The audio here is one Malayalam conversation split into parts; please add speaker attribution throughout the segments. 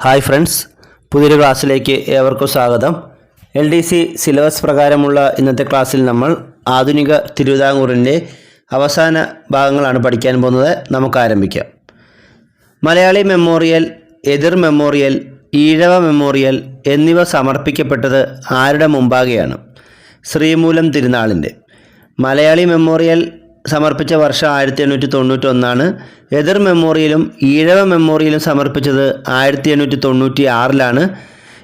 Speaker 1: ഹായ് ഫ്രണ്ട്സ് പുതിയൊരു ക്ലാസ്സിലേക്ക് ഏവർക്കും സ്വാഗതം. എൽ ഡി സി സിലബസ് പ്രകാരമുള്ള ഇന്നത്തെ ക്ലാസ്സിൽ നമ്മൾ ആധുനിക തിരുവിതാംകൂറിന്റെ അവസാന ഭാഗങ്ങളാണ് പഠിക്കാൻ പോകുന്നത്. നമുക്ക് ആരംഭിക്കാം. മലയാളി മെമ്മോറിയൽ എതിർ മെമ്മോറിയൽ ഈഴവ മെമ്മോറിയൽ എന്നിവ സമർപ്പിക്കപ്പെട്ടത് ആരുടെ മുമ്പാകെയാണ്? ശ്രീമൂലം തിരുനാളിന്റെ. മലയാളി മെമ്മോറിയൽ സമർപ്പിച്ച വർഷം ആയിരത്തി എണ്ണൂറ്റി തൊണ്ണൂറ്റി ഒന്നാണ് എതിർ മെമ്മോറിയലും ഈഴവ മെമ്മോറിയലും സമർപ്പിച്ചത് ആയിരത്തി എണ്ണൂറ്റി തൊണ്ണൂറ്റി ആറിലാണ്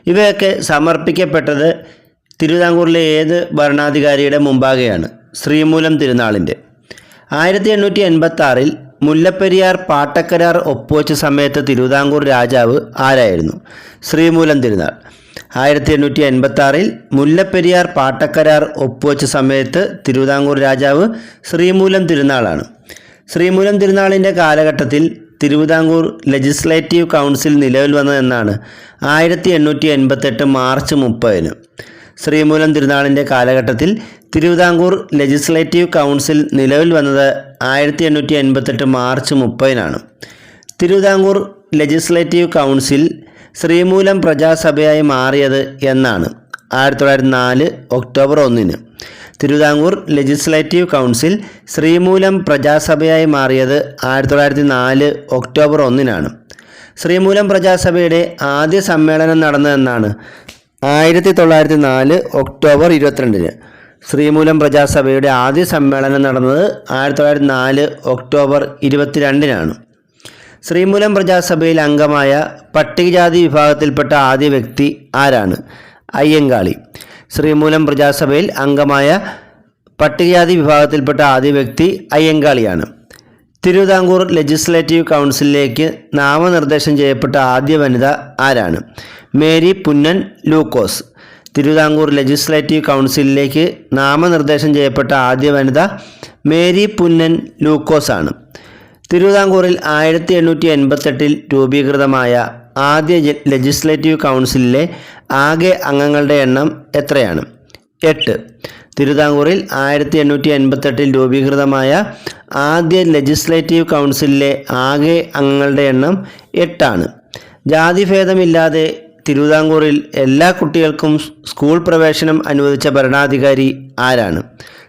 Speaker 1: ഇവയൊക്കെ സമർപ്പിക്കപ്പെട്ടത് തിരുവിതാംകൂറിലെ ഏത് ഭരണാധികാരിയുടെ മുമ്പാകെയാണ്. ശ്രീമൂലം തിരുനാളിന്റെ. ആയിരത്തി എണ്ണൂറ്റി എൺപത്തി മുല്ലപ്പെരിയാർ പാട്ടക്കരാർ ഒപ്പുവെച്ച സമയത്ത് തിരുവിതാംകൂർ രാജാവ് ആരായിരുന്നു? ശ്രീമൂലം തിരുനാൾ. ആയിരത്തി എണ്ണൂറ്റി എൺപത്തി ആറിൽ മുല്ലപ്പെരിയാർ പാട്ടക്കരാർ ഒപ്പുവെച്ച സമയത്ത് തിരുവിതാംകൂർ രാജാവ് ശ്രീമൂലം തിരുനാളാണ്. ശ്രീമൂലം തിരുനാളിന്റെ കാലഘട്ടത്തിൽ തിരുവിതാംകൂർ ലെജിസ്ലേറ്റീവ് കൗൺസിൽ നിലവിൽ വന്നതെന്നാണ് ആയിരത്തി എണ്ണൂറ്റി എൺപത്തെട്ട് മാർച്ച് മുപ്പതിന്. ശ്രീമൂലം തിരുനാളിന്റെ കാലഘട്ടത്തിൽ തിരുവിതാംകൂർ ലെജിസ്ലേറ്റീവ് കൗൺസിൽ നിലവിൽ വന്നത് ആയിരത്തി എണ്ണൂറ്റി എൺപത്തെട്ട് മാർച്ച് മുപ്പതിനാണ്. തിരുവിതാംകൂർ ലെജിസ്ലേറ്റീവ് കൗൺസിൽ ശ്രീമൂലം പ്രജാസഭയായി മാറിയത് എന്നാണ് ആയിരത്തി തൊള്ളായിരത്തി നാല് ഒക്ടോബർ ഒന്നിന്. തിരുവിതാംകൂർ ലെജിസ്ലേറ്റീവ് കൗൺസിൽ ശ്രീമൂലം പ്രജാസഭയായി മാറിയത് ആയിരത്തി തൊള്ളായിരത്തി നാല് ഒക്ടോബർ ഒന്നിനാണ്. ശ്രീമൂലം പ്രജാസഭയുടെ ആദ്യ സമ്മേളനം നടന്നതെന്നാണ് ആയിരത്തി തൊള്ളായിരത്തി നാല് ഒക്ടോബർ ഇരുപത്തിരണ്ടിന്. ശ്രീമൂലം പ്രജാസഭയുടെ ആദ്യ സമ്മേളനം നടന്നത് ആയിരത്തി തൊള്ളായിരത്തി നാല് ഒക്ടോബർ ഇരുപത്തിരണ്ടിനാണ്. ശ്രീമൂലം പ്രജാസഭയിൽ അംഗമായ പട്ടികജാതി വിഭാഗത്തിൽപ്പെട്ട ആദ്യ വ്യക്തി ആരാണ്? അയ്യങ്കാളി. ശ്രീമൂലം പ്രജാസഭയിൽ അംഗമായ പട്ടികജാതി വിഭാഗത്തിൽപ്പെട്ട ആദ്യ വ്യക്തി അയ്യങ്കാളിയാണ്. തിരുവിതാംകൂർ ലെജിസ്ലേറ്റീവ് കൗൺസിലിലേക്ക് നാമനിർദ്ദേശം ചെയ്യപ്പെട്ട ആദ്യ വനിത ആരാണ്? മേരി പുന്നൻ ലൂക്കോസ്. തിരുവിതാംകൂർ ലെജിസ്ലേറ്റീവ് കൗൺസിലിലേക്ക് നാമനിർദ്ദേശം ചെയ്യപ്പെട്ട ആദ്യ വനിത മേരി പുന്നൻ ലൂക്കോസ് ആണ് തിരുവിതാംകൂറിൽ ആയിരത്തി എണ്ണൂറ്റി എൺപത്തെട്ടിൽ രൂപീകൃതമായ ആദ്യ ലെജിസ്ലേറ്റീവ് കൗൺസിലിലെ ആകെ അംഗങ്ങളുടെ എണ്ണം എത്രയാണ്? എട്ട്. തിരുവിതാംകൂറിൽ ആയിരത്തി എണ്ണൂറ്റി എൺപത്തെട്ടിൽ രൂപീകൃതമായ ആദ്യ ലെജിസ്ലേറ്റീവ് കൗൺസിലിലെ ആകെ അംഗങ്ങളുടെ എണ്ണം എട്ടാണ്. ജാതിഭേദമില്ലാതെ തിരുവിതാംകൂറിൽ എല്ലാ കുട്ടികൾക്കും സ്കൂൾ പ്രവേശനം അനുവദിച്ച ഭരണാധികാരി ആരാണ്?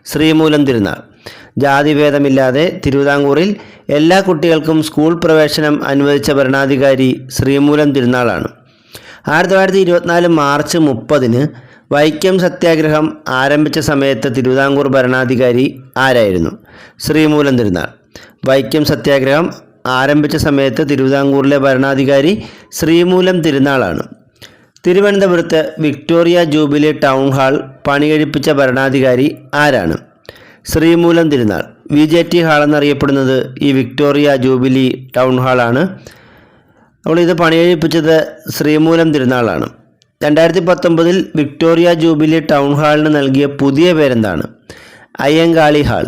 Speaker 1: ശ്രീമൂലം തിരുനാൾ. ജാതിഭേദമില്ലാതെ തിരുവിതാംകൂറിൽ എല്ലാ കുട്ടികൾക്കും സ്കൂൾ പ്രവേശനം അനുവദിച്ച ഭരണാധികാരി ശ്രീമൂലം തിരുനാളാണ്. ആയിരത്തി തൊള്ളായിരത്തി ഇരുപത്തിനാല് മാർച്ച് മുപ്പതിന് വൈക്കം സത്യാഗ്രഹം ആരംഭിച്ച സമയത്ത് തിരുവിതാംകൂർ ഭരണാധികാരി ആരായിരുന്നു? ശ്രീമൂലം തിരുനാൾ. വൈക്കം സത്യാഗ്രഹം ആരംഭിച്ച സമയത്ത് തിരുവിതാംകൂറിലെ ഭരണാധികാരി ശ്രീമൂലം തിരുനാളാണ്. തിരുവനന്തപുരത്ത് വിക്ടോറിയ ജൂബിലി ടൗൺ ഹാൾ പണികഴിപ്പിച്ച ഭരണാധികാരി ആരാണ്? Sreemoolam Thirunal. V J T hall എന്നറിയപ്പെടുന്നത് ഈ വിക്ടോറിയ ജൂബിലി ടൗൺ ഹാളാണ് അപ്പോൾ ഇത് പണികഴിപ്പിച്ചത് ശ്രീമൂലം തിരുനാളാണ്. രണ്ടായിരത്തി പത്തൊമ്പതിൽ വിക്ടോറിയ ജൂബിലി ടൗൺ ഹാളിന് നൽകിയ പുതിയ പേരെന്താണ്? അയ്യങ്കാളി ഹാൾ.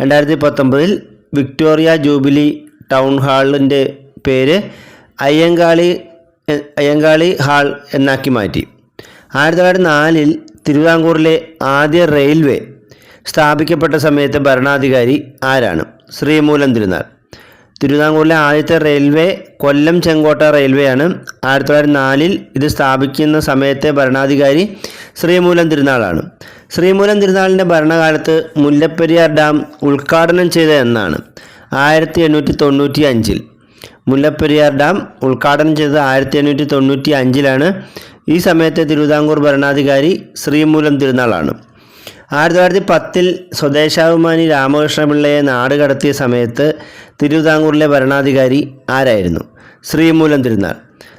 Speaker 1: രണ്ടായിരത്തി പത്തൊമ്പതിൽ വിക്ടോറിയ ജൂബിലി ടൗൺ ഹാളിന്റെ പേര് അയ്യങ്കാളി അയ്യങ്കാളി ഹാൾ എന്നാക്കി മാറ്റി. ആയിരത്തി തൊള്ളായിരത്തി നാലിൽ തിരുവിതാംകൂറിലെ ആദ്യ റെയിൽവേ സ്ഥാപിക്കപ്പെട്ട സമയത്തെ ഭരണാധികാരി ആരാണ്? ശ്രീമൂലം തിരുനാൾ. തിരുവിതാംകൂറിലെ ആദ്യത്തെ റെയിൽവേ കൊല്ലം ചെങ്കോട്ട റെയിൽവേയാണ്. ആയിരത്തി തൊള്ളായിരത്തി നാലിൽ ഇത് സ്ഥാപിക്കുന്ന സമയത്തെ ഭരണാധികാരി ശ്രീമൂലം തിരുനാളാണ്. ശ്രീമൂലം തിരുനാളിന്റെ ഭരണകാലത്ത് മുല്ലപ്പെരിയാർ ഡാം ഉദ്ഘാടനം ചെയ്ത എന്നാണ്. ആയിരത്തി എണ്ണൂറ്റി തൊണ്ണൂറ്റി അഞ്ചിൽ മുല്ലപ്പെരിയാർ ഡാം ഉദ്ഘാടനം ചെയ്തത് ആയിരത്തി എണ്ണൂറ്റി തൊണ്ണൂറ്റി അഞ്ചിലാണ് ഈ സമയത്തെ തിരുവിതാംകൂർ ഭരണാധികാരി ശ്രീമൂലം തിരുനാളാണ്. ആയിരത്തി തൊള്ളായിരത്തി പത്തിൽ സ്വദേശാഭിമാനി രാമകൃഷ്ണപിള്ളയെ നാട് കടത്തിയ സമയത്ത് തിരുവിതാംകൂറിലെ ഭരണാധികാരി ആരായിരുന്നു? ശ്രീമൂലം തിരുനാൾ.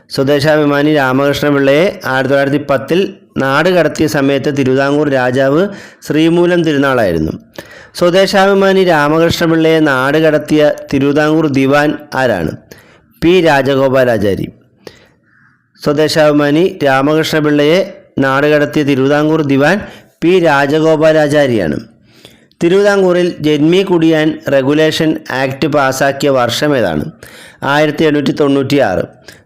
Speaker 1: സ്വദേശാഭിമാനി രാമകൃഷ്ണപിള്ളയെ ആയിരത്തി തൊള്ളായിരത്തി പത്തിൽ നാട് കടത്തിയ സമയത്ത് തിരുവിതാംകൂർ രാജാവ് ശ്രീമൂലം തിരുനാളായിരുന്നു. സ്വദേശാഭിമാനി രാമകൃഷ്ണപിള്ളയെ നാട് കടത്തിയ തിരുവിതാംകൂർ ദിവാൻ ആരാണ്? പി. രാജഗോപാലാചാരി. സ്വദേശാഭിമാനി രാമകൃഷ്ണപിള്ളയെ നാടുകടത്തിയ തിരുവിതാംകൂർ ദിവാൻ പി രാജഗോപാലാചാരിയാണ്. തിരുവിതാംകൂറിൽ ജന്മി കുടിയാൻ റെഗുലേഷൻ ആക്ട് പാസാക്കിയ വർഷം ഏതാണ്? ആയിരത്തി എണ്ണൂറ്റി തൊണ്ണൂറ്റി ആറ്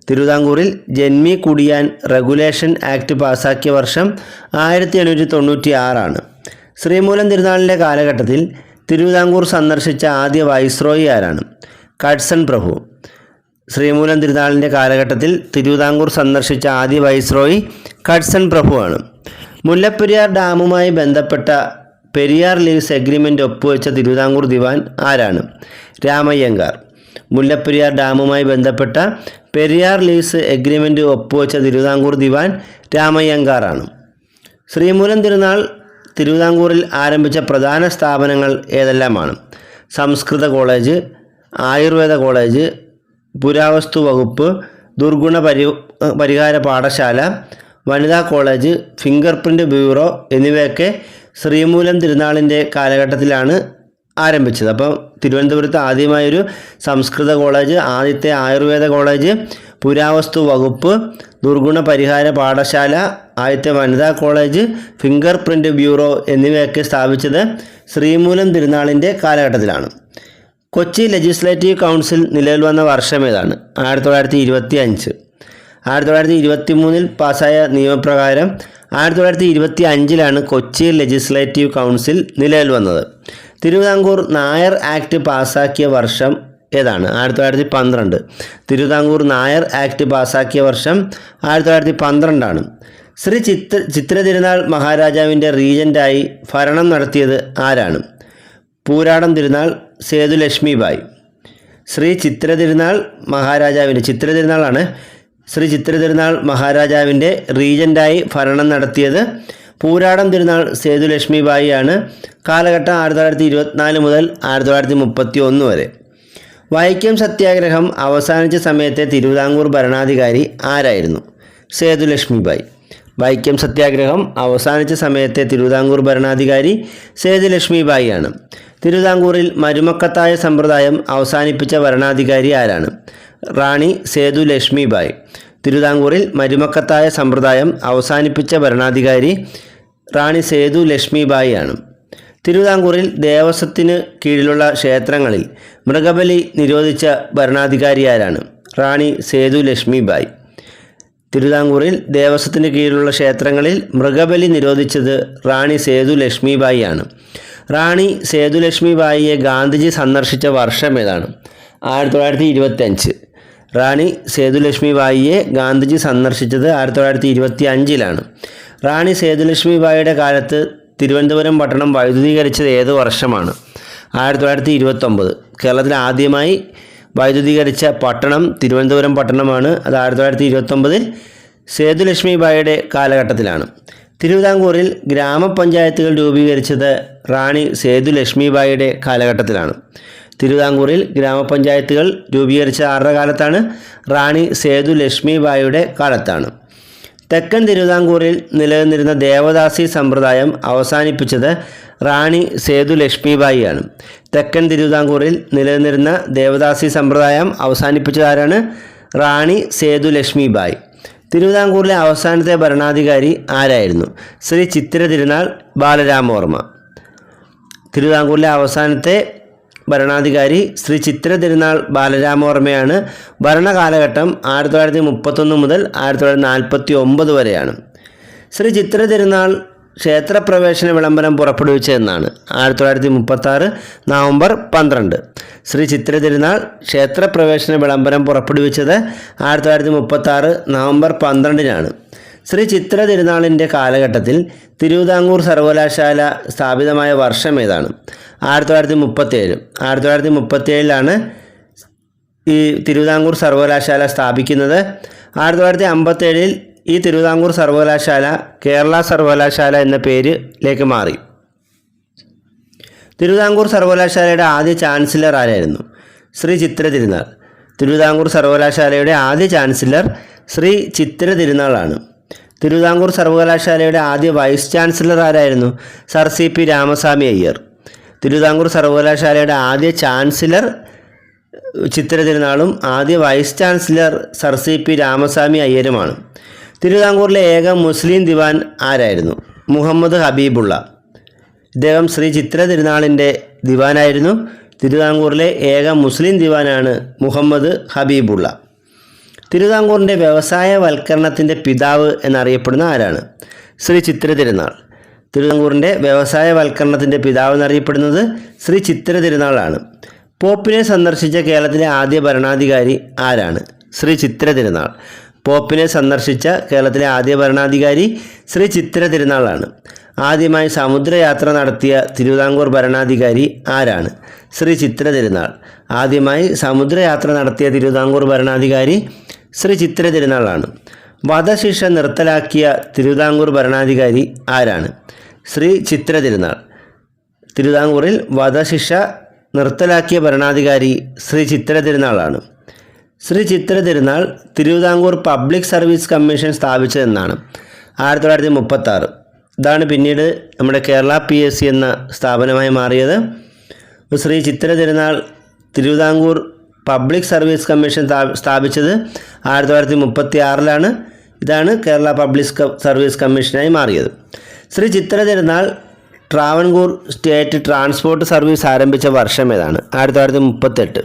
Speaker 1: തിരുവിതാംകൂറിൽ ജന്മി കുടിയാൻ റെഗുലേഷൻ ആക്ട് പാസാക്കിയ വർഷം ആയിരത്തി എണ്ണൂറ്റി തൊണ്ണൂറ്റി ആറാണ് ശ്രീമൂലം തിരുനാളിന്റെ കാലഘട്ടത്തിൽ തിരുവിതാംകൂർ സന്ദർശിച്ച ആദ്യ വൈസ്രോയി ആരാണ്? കഡ്സൺ പ്രഭു. ശ്രീമൂലം തിരുനാളിന്റെ കാലഘട്ടത്തിൽ തിരുവിതാംകൂർ സന്ദർശിച്ച ആദ്യ വൈസ്രോയി കഡ്സൺ പ്രഭുവാണ്. മുല്ലപ്പെരിയാർ ഡാമുമായി ബന്ധപ്പെട്ട പെരിയാർ ലീസ് എഗ്രിമെന്റ് ഒപ്പുവെച്ച തിരുവിതാംകൂർ ദിവാൻ ആരാണ്? രാമയ്യങ്കാർ. മുല്ലപ്പെരിയാർ ഡാമുമായി ബന്ധപ്പെട്ട പെരിയാർ ലീസ് എഗ്രിമെന്റ് ഒപ്പുവെച്ച തിരുവിതാംകൂർ ദിവാൻ രാമയ്യങ്കാറാണ്. ശ്രീമൂലം തിരുനാൾ തിരുവിതാംകൂറിൽ ആരംഭിച്ച പ്രധാന സ്ഥാപനങ്ങൾ ഏതെല്ലാമാണ്? സംസ്കൃത കോളേജ് ആയുർവേദ കോളേജ് പുരാവസ്തു വകുപ്പ് ദുർഗുണ പരി പരിഹാര പാഠശാല വനിതാ കോളേജ് ഫിംഗർ പ്രിന്റ് ബ്യൂറോ എന്നിവയൊക്കെ ശ്രീമൂലം തിരുനാളിന്റെ കാലഘട്ടത്തിലാണ് ആരംഭിച്ചത്. അപ്പം തിരുവനന്തപുരത്ത് ആദ്യമായൊരു സംസ്കൃത കോളേജ് ആദ്യത്തെ ആയുർവേദ കോളേജ് പുരാവസ്തു വകുപ്പ് ദുർഗുണ പരിഹാര പാഠശാല ആദ്യത്തെ വനിതാ കോളേജ് ഫിംഗർ പ്രിന്റ് ബ്യൂറോ എന്നിവയൊക്കെ സ്ഥാപിച്ചത് ശ്രീമൂലം തിരുനാളിന്റെ കാലഘട്ടത്തിലാണ്. കൊച്ചി ലെജിസ്ലേറ്റീവ് കൗൺസിൽ നിലവിൽ വന്ന വർഷം ഏതാണ്? ആയിരത്തി തൊള്ളായിരത്തി ഇരുപത്തി അഞ്ച് ആയിരത്തി തൊള്ളായിരത്തി ഇരുപത്തി മൂന്നിൽ പാസ്സായ നിയമപ്രകാരം ആയിരത്തി തൊള്ളായിരത്തി ഇരുപത്തി അഞ്ചിലാണ് കൊച്ചി ലെജിസ്ലേറ്റീവ് കൗൺസിൽ നിലവിൽ വന്നത്. തിരുവിതാംകൂർ നായർ ആക്ട് പാസ്സാക്കിയ വർഷം ഏതാണ്? ആയിരത്തി തൊള്ളായിരത്തി പന്ത്രണ്ട് തിരുവിതാംകൂർ നായർ ആക്ട് പാസ്സാക്കിയ വർഷം ആയിരത്തി തൊള്ളായിരത്തി പന്ത്രണ്ടാണ് ശ്രീ ചിത്ര ചിത്ര തിരുനാൾ മഹാരാജാവിന്റെ റീജന്റായി ഭരണം നടത്തിയത് ആരാണ്? പൂരാടം തിരുനാൾ സേതുലക്ഷ്മി ബായ് ശ്രീ ചിത്ര തിരുനാൾ മഹാരാജാവിന്റെ ചിത്ര തിരുനാളാണ് ശ്രീ ചിത്ര തിരുനാൾ മഹാരാജാവിന്റെ റീജന്റായി ഭരണം നടത്തിയത് പൂരാടം തിരുനാൾ സേതുലക്ഷ്മിബായിയാണ്. കാലഘട്ടം ആയിരത്തി തൊള്ളായിരത്തി ഇരുപത്തിനാല് മുതൽ ആയിരത്തി തൊള്ളായിരത്തി മുപ്പത്തി ഒന്ന് വരെ. വൈക്കം സത്യാഗ്രഹം അവസാനിച്ച സമയത്തെ തിരുവിതാംകൂർ ഭരണാധികാരി ആരായിരുന്നു? സേതുലക്ഷ്മിബായി. വൈക്കം സത്യാഗ്രഹം അവസാനിച്ച സമയത്തെ തിരുവിതാംകൂർ ഭരണാധികാരി സേതുലക്ഷ്മിബായിയാണ്. തിരുവിതാംകൂറിൽ മരുമക്കത്തായ സമ്പ്രദായം അവസാനിപ്പിച്ച ഭരണാധികാരി ആരാണ്? റാണി സേതു ലക്ഷ്മിബായ് തിരുവിതാംകൂറിൽ മരുമക്കത്തായ സമ്പ്രദായം അവസാനിപ്പിച്ച ഭരണാധികാരി റാണി സേതു ലക്ഷ്മിബായി ആണ്. തിരുവിതാംകൂറിൽ ദേവസ്വത്തിന് കീഴിലുള്ള ക്ഷേത്രങ്ങളിൽ മൃഗബലി നിരോധിച്ച ഭരണാധികാരിയാരാണ് റാണി സേതു ലക്ഷ്മിബായ് തിരുവിതാംകൂറിൽ ദേവസ്വത്തിന് കീഴിലുള്ള ക്ഷേത്രങ്ങളിൽ മൃഗബലി നിരോധിച്ചത് റാണി സേതു ലക്ഷ്മിബായി ആണ്. റാണി സേതു ലക്ഷ്മിബായിയെ ഗാന്ധിജി സന്ദർശിച്ച വർഷം ഏതാണ്? ആയിരത്തി തൊള്ളായിരത്തി ഇരുപത്തഞ്ച് റാണി സേതുലക്ഷ്മി ബായിയെ ഗാന്ധിജി സന്ദർശിച്ചത് ആയിരത്തി തൊള്ളായിരത്തി ഇരുപത്തി അഞ്ചിലാണ് റാണി സേതുലക്ഷ്മി ബായിയുടെ കാലത്ത് തിരുവനന്തപുരം പട്ടണം വൈദ്യുതീകരിച്ചത് ഏത് വർഷമാണ്? ആയിരത്തി തൊള്ളായിരത്തി ഇരുപത്തൊമ്പത് കേരളത്തിൽ ആദ്യമായി വൈദ്യുതീകരിച്ച പട്ടണം തിരുവനന്തപുരം പട്ടണമാണ്. അത് ആയിരത്തി തൊള്ളായിരത്തി ഇരുപത്തൊമ്പതിൽ സേതുലക്ഷ്മിബായിയുടെ കാലഘട്ടത്തിലാണ്. തിരുവിതാംകൂറിൽ ഗ്രാമപഞ്ചായത്തുകൾ രൂപീകരിച്ചത് റാണി സേതുലക്ഷ്മി ബായിയുടെ കാലഘട്ടത്തിലാണ്. തിരുവിതാംകൂറിൽ ഗ്രാമപഞ്ചായത്തുകൾ രൂപീകരിച്ച ആറര കാലത്താണ്? റാണി സേതു ലക്ഷ്മിബായിയുടെ കാലത്താണ്. തെക്കൻ തിരുവിതാംകൂറിൽ നിലനിന്നിരുന്ന ദേവദാസി സമ്പ്രദായം അവസാനിപ്പിച്ചത് റാണി സേതു ലക്ഷ്മിബായിയാണ്. തെക്കൻ തിരുവിതാംകൂറിൽ നിലനിന്നിരുന്ന ദേവദാസി സമ്പ്രദായം അവസാനിപ്പിച്ചത് ആരാണ്? റാണി സേതു ലക്ഷ്മിബായി. തിരുവിതാംകൂറിലെ അവസാനത്തെ ഭരണാധികാരി ആരായിരുന്നു? ശ്രീ ചിത്തിര തിരുനാൾ ബാലരാമവർമ്മ. തിരുവിതാംകൂറിലെ അവസാനത്തെ ഭരണാധികാരി ശ്രീ ചിത്ര തിരുനാൾ ബാലരാമവർമ്മയാണ് ഭരണകാലഘട്ടം ആയിരത്തി തൊള്ളായിരത്തി മുപ്പത്തൊന്ന് മുതൽ ആയിരത്തി തൊള്ളായിരത്തി നാൽപ്പത്തി ഒമ്പത് വരെയാണ്. ശ്രീ ചിത്ര തിരുനാൾ ക്ഷേത്രപ്രവേശന വിളംബരം പുറപ്പെടുവിച്ചതെന്നാണ് ആയിരത്തി തൊള്ളായിരത്തി മുപ്പത്താറ് നവംബർ പന്ത്രണ്ട്. ശ്രീ ചിത്ര തിരുനാൾ ക്ഷേത്രപ്രവേശന വിളംബരം പുറപ്പെടുവിച്ചത് ആയിരത്തി തൊള്ളായിരത്തി മുപ്പത്താറ് നവംബർ പന്ത്രണ്ടിനാണ്. ശ്രീ ചിത്ര തിരുനാളിന്റെ കാലഘട്ടത്തിൽ തിരുവിതാംകൂർ സർവകലാശാല സ്ഥാപിതമായ വർഷം ഏതാണ്. ആയിരത്തി തൊള്ളായിരത്തി മുപ്പത്തേഴ് ആയിരത്തി തൊള്ളായിരത്തി മുപ്പത്തേഴിലാണ് ഈ തിരുവിതാംകൂർ സർവകലാശാല സ്ഥാപിക്കുന്നത്. ആയിരത്തി തൊള്ളായിരത്തി അമ്പത്തേഴിൽ ഈ തിരുവിതാംകൂർ സർവകലാശാല കേരള സർവകലാശാല എന്ന പേരിലേക്ക് മാറി. തിരുവിതാംകൂർ സർവകലാശാലയുടെ ആദ്യ ചാൻസലർ ആരായിരുന്നു? ശ്രീ ചിത്ര തിരുനാൾ. തിരുവിതാംകൂർ സർവകലാശാലയുടെ ആദ്യ ചാൻസലർ ശ്രീ ചിത്ര തിരുനാളാണ്. തിരുവിതാംകൂർ സർവകലാശാലയുടെ ആദ്യ വൈസ് ചാൻസലർ ആരായിരുന്നു? Sir C P Ramaswamy Iyer. Thiruvithamkoor സർവകലാശാലയുടെ ആദ്യ ചാൻസലർ ചിത്ര തിരുനാളും ആദ്യ vice chancellor Sir C P Ramaswamy അയ്യരുമാണ്. തിരുവിതാംകൂറിലെ ഏക മുസ്ലിം ദിവാൻ ആരായിരുന്നു? മുഹമ്മദ് ഹബീബുള്ള. ഇദ്ദേഹം ശ്രീ ചിത്ര തിരുനാളിന്റെ ദിവാനായിരുന്നു. തിരുവിതാംകൂറിലെ ഏക മുസ്ലിം ദിവാനാണ് മുഹമ്മദ് ഹബീബുള്ള. തിരുവിതാംകൂറിന്റെ വ്യവസായവൽക്കരണത്തിന്റെ പിതാവ് എന്നറിയപ്പെടുന്ന ആരാണ്? ശ്രീ ചിത്ര തിരുനാൾ. തിരുവിതാംകൂറിന്റെ വ്യവസായവൽക്കരണത്തിന്റെ പിതാവ് എന്നറിയപ്പെടുന്നത് ശ്രീ ചിത്തിര തിരുനാളാണ്. പോപ്പിനെ സന്ദർശിച്ച കേരളത്തിലെ ആദ്യ ഭരണാധികാരി ആരാണ്? ശ്രീ ചിത്തിര തിരുനാൾ. പോപ്പിനെ സന്ദർശിച്ച കേരളത്തിലെ ആദ്യ ഭരണാധികാരി ശ്രീ ചിത്തിര തിരുനാളാണ്. ആദ്യമായി സമുദ്രയാത്ര നടത്തിയ തിരുവിതാംകൂർ ഭരണാധികാരി ആരാണ്? ശ്രീ ചിത്ര തിരുനാൾ. ആദ്യമായി സമുദ്രയാത്ര നടത്തിയ തിരുവിതാംകൂർ ഭരണാധികാരി ശ്രീ ചിത്ര തിരുനാളാണ്. വധശിക്ഷ നിർത്തലാക്കിയ തിരുവിതാംകൂർ ഭരണാധികാരി ആരാണ്? ശ്രീ ചിത്ര തിരുനാൾ തിരുവിതാംകൂറിൽ വധശിക്ഷ നിർത്തലാക്കിയ ഭരണാധികാരി Shri Chithira തിരുനാളാണ് Sree Chithra Thirunal Thiruvithamkoor public service commission സ്ഥാപിച്ചതെന്നാണ് ആയിരത്തി തൊള്ളായിരത്തി മുപ്പത്തി ആറ് ഇതാണ് പിന്നീട് നമ്മുടെ കേരള പി എസ് സി എന്ന സ്ഥാപനമായി മാറിയത്. ശ്രീ ചിത്ര Thirunal Thiruvithamkoor public service commission സ്ഥാ- സ്ഥാപിച്ചത് ആയിരത്തി തൊള്ളായിരത്തി മുപ്പത്തി ആറിലാണ് ഇതാണ് കേരള പബ്ലിക് സർവീസ് കമ്മീഷനായി മാറിയത്. ശ്രീ ചിത്ര തിരുനാൾ ട്രാവൻകൂർ സ്റ്റേറ്റ് ട്രാൻസ്പോർട്ട് സർവീസ് ആരംഭിച്ച വർഷം ഏതാണ്? ആയിരത്തി തൊള്ളായിരത്തി മുപ്പത്തെട്ട്.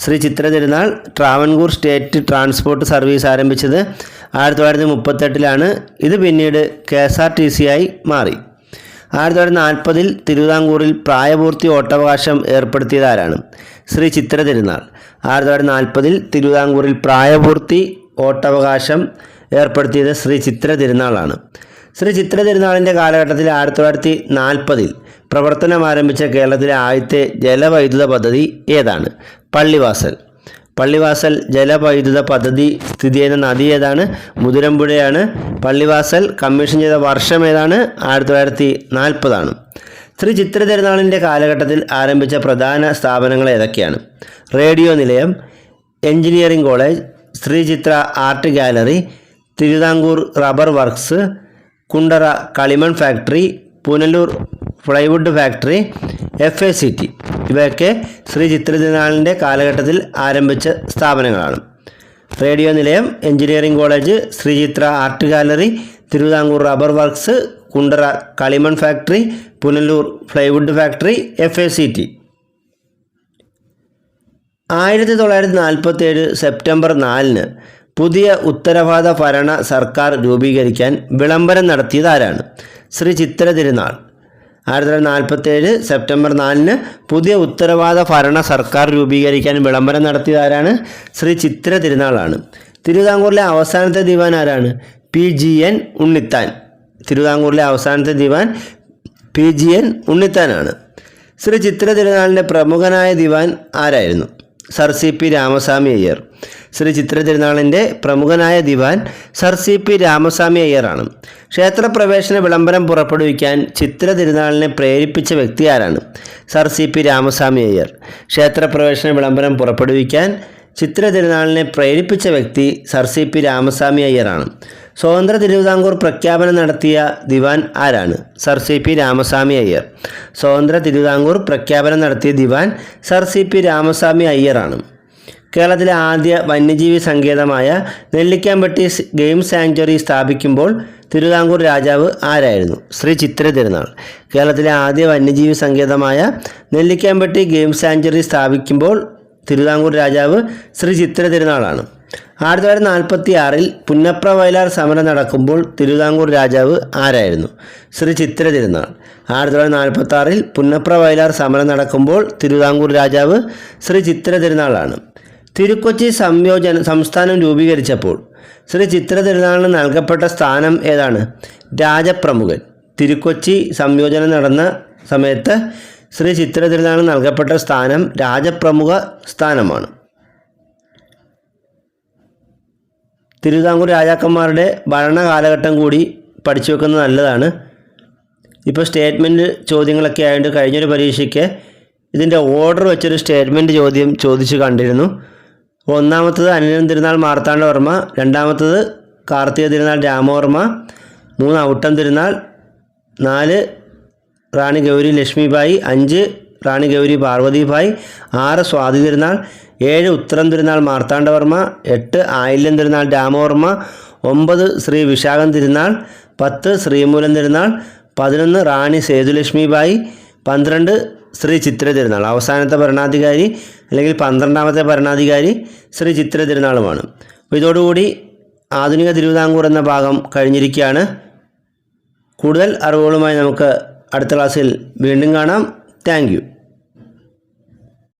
Speaker 1: ശ്രീ ചിത്ര തിരുനാൾ ട്രാവൻകൂർ സ്റ്റേറ്റ് ട്രാൻസ്പോർട്ട് സർവീസ് ആരംഭിച്ചത് ആയിരത്തി തൊള്ളായിരത്തി മുപ്പത്തെട്ടിലാണ്. ഇത് പിന്നീട് K S R T C ആയി മാറി. ആയിരത്തി തൊള്ളായിരത്തി നാൽപ്പതിൽ തിരുവിതാംകൂറിൽ പ്രായപൂർത്തി ഓട്ടവകാശം ഏർപ്പെടുത്തിയത് ആരാണ്? ശ്രീ ചിത്ര തിരുനാൾ. ആയിരത്തി തൊള്ളായിരത്തി നാൽപ്പതിൽ തിരുവിതാംകൂറിൽ പ്രായപൂർത്തി ഓട്ടവകാശം ഏർപ്പെടുത്തിയത് ശ്രീ ചിത്ര തിരുനാളാണ്. ശ്രീ ചിത്ര തിരുനാളിന്റെ കാലഘട്ടത്തിൽ ആയിരത്തി തൊള്ളായിരത്തി നാൽപ്പതിൽ പ്രവർത്തനം ആരംഭിച്ച കേരളത്തിലെ ആദ്യത്തെ ജലവൈദ്യുത പദ്ധതി ഏതാണ്? പള്ളിവാസൽ. പള്ളിവാസൽ ജലവൈദ്യുത പദ്ധതി സ്ഥിതി ചെയ്യുന്ന നദി ഏതാണ്? മുതിരമ്പുഴയാണ്. പള്ളിവാസൽ കമ്മീഷൻ ചെയ്ത വർഷം ഏതാണ്? ആയിരത്തി തൊള്ളായിരത്തി നാൽപ്പതാണ്. ശ്രീ ചിത്ര തിരുനാളിന്റെ കാലഘട്ടത്തിൽ ആരംഭിച്ച പ്രധാന സ്ഥാപനങ്ങൾ ഏതൊക്കെയാണ്? റേഡിയോ നിലയം engineering college Sree Chithra art gallery Thiruvithamkoor rubber works Kundara കളിമൺ factory Punalur plywood factory F A C T ഇവയൊക്കെ ശ്രീ ചിത്രതിനാളിന്റെ കാലഘട്ടത്തിൽ ആരംഭിച്ച സ്ഥാപനങ്ങളാണ്. റേഡിയോ നിലയം engineering college Sree Chithra art gallery Thiruvithamkoor rubber works Kundara കളിമൺ factory Punalur plywood factory F A C T ആയിരത്തി തൊള്ളായിരത്തി നാൽപ്പത്തി ഏഴ് സെപ്റ്റംബർ നാലിന് പുതിയ ഉത്തരവാദ ഭരണ സർക്കാർ രൂപീകരിക്കാൻ വിളംബരം നടത്തിയത് ആരാണ്? ശ്രീ ചിത്ര തിരുനാൾ. ആയിരത്തി തൊള്ളായിരത്തി നാൽപ്പത്തി ഏഴ് സെപ്റ്റംബർ നാലിന് പുതിയ ഉത്തരവാദ ഭരണ സർക്കാർ രൂപീകരിക്കാൻ വിളംബരം നടത്തിയത് ആരാണ്? ശ്രീ ചിത്ര തിരുനാളാണ്. തിരുവിതാംകൂറിലെ അവസാനത്തെ ദിവാൻ ആരാണ്? P G N Unnithan. തിരുവിതാംകൂറിലെ അവസാനത്തെ ദിവാൻ പി ജി എൻ ഉണ്ണിത്താനാണ്. ശ്രീ ചിത്ര തിരുനാളിന്റെ പ്രമുഖനായ ദിവാൻ ആരായിരുന്നു? Sir C P Ramaswamy Iyer. Sree Chithra തിരുനാളിന്റെ പ്രമുഖനായ ദിവാൻ സർ സി പി രാമസ്വാമി അയ്യറാണ്. ക്ഷേത്രപ്രവേശന വിളംബരം പുറപ്പെടുവിക്കാൻ ചിത്ര തിരുനാളിനെ പ്രേരിപ്പിച്ച വ്യക്തി ആരാണ്? Sir C P Ramaswamy Iyer. ക്ഷേത്രപ്രവേശന വിളംബരം പുറപ്പെടുവിക്കാൻ ചിത്ര തിരുനാളിനെ പ്രേരിപ്പിച്ച വ്യക്തി സർ സി പി രാമസ്വാമി അയ്യറാണ്. സ്വതന്ത്ര തിരുവിതാംകൂർ പ്രഖ്യാപനം നടത്തിയ ദിവാൻ ആരാണ്? Sir C P Ramaswamy Iyer. സ്വതന്ത്ര തിരുവിതാംകൂർ പ്രഖ്യാപനം നടത്തിയ ദിവാൻ സർ സി പി രാമസ്വാമി അയ്യറാണ്. കേരളത്തിലെ ആദ്യ വന്യജീവി സങ്കേതമായ നെല്ലിക്കാമ്പട്ടി ഗെയിം സാങ്ച്വറി സ്ഥാപിക്കുമ്പോൾ തിരുവിതാംകൂർ രാജാവ് ആരായിരുന്നു? ശ്രീ ചിത്ര തിരുനാൾ. കേരളത്തിലെ ആദ്യ വന്യജീവി സങ്കേതമായ നെല്ലിക്കാമ്പട്ടി ഗെയിം സാങ്ച്വറി സ്ഥാപിക്കുമ്പോൾ തിരുവിതാംകൂർ രാജാവ് ശ്രീ ചിത്ര തിരുനാളാണ്. ആയിരത്തി തൊള്ളായിരത്തി നാൽപ്പത്തി ആറിൽ പുന്നപ്ര വയലാർ സമരം നടക്കുമ്പോൾ തിരുവിതാംകൂർ രാജാവ് ആരായിരുന്നു? ശ്രീ ചിത്ര തിരുനാൾ. ആയിരത്തി തൊള്ളായിരത്തി നാൽപ്പത്തി ആറിൽ പുന്നപ്ര വയലാർ സമരം നടക്കുമ്പോൾ തിരുവിതാംകൂർ രാജാവ് ശ്രീ ചിത്ര തിരുനാളാണ്. തിരുക്കൊച്ചി സംയോജന സംസ്ഥാനം രൂപീകരിച്ചപ്പോൾ ശ്രീ ചിത്ര തിരുനാളിന് നൽകപ്പെട്ട സ്ഥാനം ഏതാണ്? രാജപ്രമുഖൻ. തിരുക്കൊച്ചി സംയോജനം നടന്ന സമയത്ത് ശ്രീ ചിത്ര തിരുനാളിന് നൽകപ്പെട്ട സ്ഥാനം രാജപ്രമുഖ സ്ഥാനമാണ്. തിരുവിതാംകൂർ രാജാക്കന്മാരുടെ ഭരണകാലഘട്ടം കൂടി പഠിച്ചു വെക്കുന്നത് നല്ലതാണ്. ഇപ്പോൾ സ്റ്റേറ്റ്മെന്റ് ചോദ്യങ്ങളൊക്കെ ആയതുകൊണ്ട് കഴിഞ്ഞൊരു പരീക്ഷയ്ക്ക് ഇതിന്റെ ഓർഡർ വെച്ചൊരു സ്റ്റേറ്റ്മെന്റ് ചോദ്യം ചോദിച്ചു കണ്ടിരുന്നു. ഒന്നാമത്തത് അനിലം തിരുനാൾ മാർത്താണ്ഡവർമ്മ രണ്ടാമത്തത് കാർത്തിക തിരുനാൾ രാമവർമ്മ മൂന്ന് ഔട്ടം തിരുനാൾ നാല് റാണി ഗൗരി ലക്ഷ്മിബായി അഞ്ച് റാണി ഗൗരി പാർവതിഭായ് ആറ് സ്വാതി തിരുനാൾ ഏഴ് ഉത്തരം തിരുനാൾ മാർത്താണ്ഡവർമ്മ എട്ട് ആയില്യം തിരുനാൾ രാമവർമ്മ ഒമ്പത് ശ്രീ വിശാഖം തിരുനാൾ പത്ത് ശ്രീമൂലം തിരുനാൾ പതിനൊന്ന് റാണി സേതുലക്ഷ്മി ബായി പന്ത്രണ്ട് ശ്രീ ചിത്ര തിരുനാൾ. അവസാനത്തെ ഭരണാധികാരി അല്ലെങ്കിൽ പന്ത്രണ്ടാമത്തെ ഭരണാധികാരി ശ്രീ ചിത്ര തിരുനാളുമാണ്. അപ്പോൾ ഇതോടുകൂടി ആധുനിക തിരുവിതാംകൂർ എന്ന ഭാഗം കഴിഞ്ഞിരിക്കുകയാണ്. കൂടുതൽ അറിവുകളുമായി നമുക്ക് അടുത്ത ക്ലാസ്സിൽ വീണ്ടും കാണാം. താങ്ക്